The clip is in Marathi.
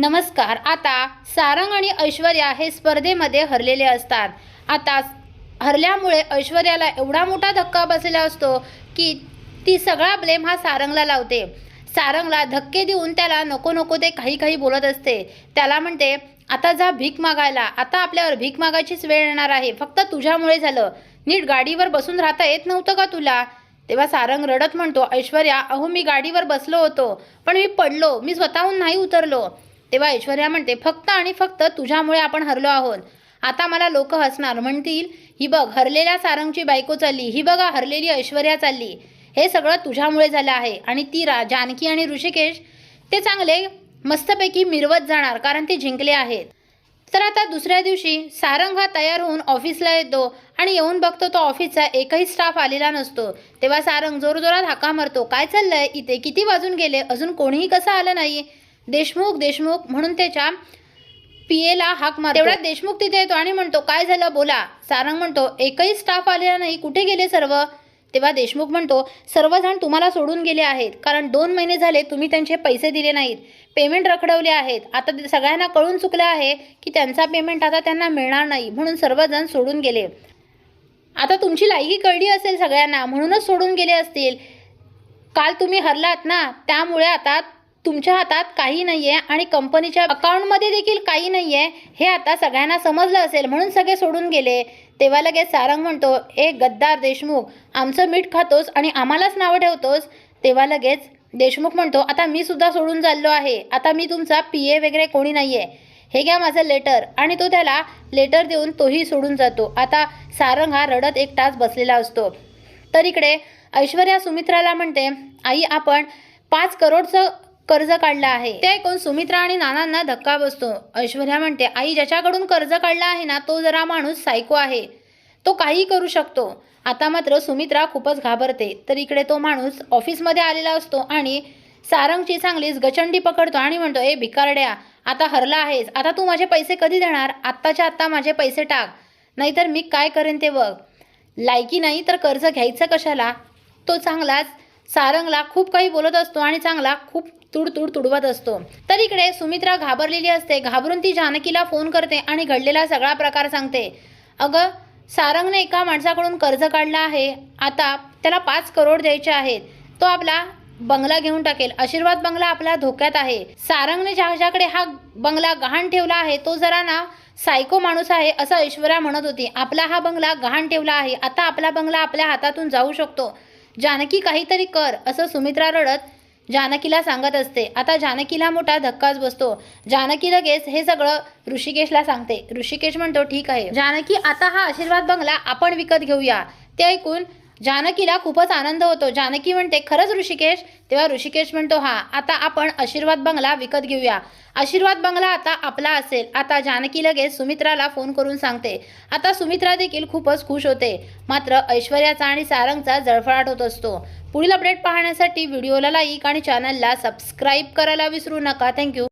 नमस्कार. आता सारंग आणि ऐश्वर्या हे स्पर्धेमध्ये हरलेले असतात. आता हरल्यामुळे ऐश्वर्याला एवढा मोठा धक्का बसलेला असतो की ती सगळा ब्लेम हा सारंगला लावते. सारंगला धक्के देऊन त्याला नको नको ते काही काही बोलत असते. त्याला म्हणते आता जा भीक मागायला. आता आपल्यावर भीक मागायचीच वेळ येणार आहे. फक्त तुझ्यामुळे झालं. नीट गाडीवर बसून राहता येत नव्हतं का तुला? तेव्हा सारंग रडत म्हणतो ऐश्वर्या अहो मी गाडीवर बसलो होतो. पण मी पडलो. मी स्वतःहून नाही उतरलो. तेव्हा ऐश्वर्या म्हणते फक्त आणि फक्त तुझ्यामुळे आपण हरलो आहोत. आता मला लोक हसणार म्हणतील ही बघ हरलेल्या सारंगची बायको चालली. ही बघा हरलेली ऐश्वर्या चालली. हे सगळं तुझ्यामुळे झालं आहे. आणि ती रा जानकी आणि ऋषिकेश ते चांगले मस्तपैकी मिरवत जाणार कारण ते जिंकले आहेत. तर आता दुसऱ्या दिवशी सारंग हा तयार होऊन ऑफिसला येतो आणि येऊन बघतो तो ऑफिसचा एकही स्टाफ आलेला नसतो. तेव्हा सारंग जोरजोरात हाका मारतो काय चाललंय? इथे किती वाजून गेले? अजून कोणीही कसं आलं नाही? देशमुख देशमुख म्हणून त्याच्या पीएला हाक मार तेवढ्यात देशमुख तिथे येतो आणि म्हणतो काय झालं? बोला. सारंग म्हणतो एकही स्टाफ आलेला नाही. कुठे गेले सर्व? तेव्हा देशमुख म्हणतो सर्वजण तुम्हाला सोडून गेले आहेत. कारण दोन महिने झाले तुम्ही त्यांचे पैसे दिले नाहीत. पेमेंट रखडवले आहेत. आता सगळ्यांना कळून चुकलं आहे की त्यांचा पेमेंट आता त्यांना मिळणार नाही. म्हणून सर्वजण सोडून गेले. आता तुमची लायकी कळली असेल सगळ्यांना. म्हणूनच सोडून गेले असतील. काल तुम्ही हरलात ना? त्यामुळे आता तुमच्या हातात काही नाही आहे आणि कंपनीच्या अकाउंटमध्ये देखील काही नाही आहे हे आता सगळ्यांना समजलं असेल म्हणून सगळे सोडून गेले. तेव्हा लगेच सारंग म्हणतो ए गद्दार देशमुख आमचं मीठ खातोस आणि आम्हालाच नावं ठेवतोस? तेव्हा लगेच देशमुख म्हणतो आता मी सुद्धा सोडून चाललो आहे. आता मी तुमचा पी ए वगैरे कोणी नाही आहे हे घ्या माझं लेटर. आणि तो त्याला लेटर देऊन तोही सोडून जातो. आता सारंग हा रडत एक तास बसलेला असतो. तर इकडे ऐश्वर्या सुमित्राला म्हणते आई आपण पाच करोडचं कर्ज काढलं आहे. ते ऐकून सुमित्रा आणि नानांना धक्का बसतो. ऐश्वर्या म्हणते आई ज्याच्याकडून कर्ज काढलं आहे ना तो जरा माणूस सायको आहे. तो काही करू शकतो. आता मात्र सुमित्रा खूपच घाबरते. तर इकडे तो माणूस ऑफिसमध्ये आलेला असतो आणि सारंगची चांगलीच गचंडी पकडतो आणि म्हणतो ए भिकारड्या आता हरला आहेस. आता तू माझे पैसे कधी देणार? आत्ताच्या आत्ता माझे पैसे टाक. नाहीतर मी काय करेन ते बघ. लायकी नाही तर कर्ज घ्यायचं कशाला? तो चांगलाच सारंगला खूप काही बोलत असतो आणि चांगला खूप तुड तुड तुडवत असतो. तर इकडे सुमित्रा घाबरलेली असते. घाबरून ती जानकीला फोन करते आणि घडलेला सगळा प्रकार सांगते. अगं सारंगने एका माणसाकडून कर्ज काढलं आहे. आता त्याला पाच करोड द्यायचे आहेत. तो आपला बंगला घेऊन टाकेल. आशीर्वाद बंगला आपल्या धोक्यात आहे. सारंगने ज्याच्याकडे हा बंगला गहाण ठेवला आहे तो जरा ना सायको माणूस आहे असं ऐश्वर्या म्हणत होती. आपला हा बंगला गहाण ठेवला आहे. आता आपला बंगला आपल्या हातातून जाऊ शकतो. जानकी काहीतरी कर असं सुमित्रा रडत जानकीला सांगत असते. आता जानकीला मोठा धक्काच बसतो. जानकी लगेच हे सगळं ऋषिकेशला सांगते. ऋषिकेश म्हणतो ठीक आहे. जानकी आता हा आशीर्वाद बंगला आपण विकत घेऊया. ते ऐकून जानकीला खूपच आनंद होतो. जानकी म्हणते खरंच ऋषिकेश? तेव्हा ऋषिकेश म्हणतो हा आता आपण आशीर्वाद बंगला विकत घेऊया. आशीर्वाद बंगला आता आपला असेल. आता जानकी लगेच सुमित्राला फोन करून सांगते. आता सुमित्रा देखील खूपच खुश होते. मात्र ऐश्वर्याचा आणि सारंगचा जळफळाट होत असतो. पुढील अपडेट पाहण्यासाठी व्हिडिओला लाईक आणि चॅनलला सबस्क्राईब करायला विसरू नका. थँक्यू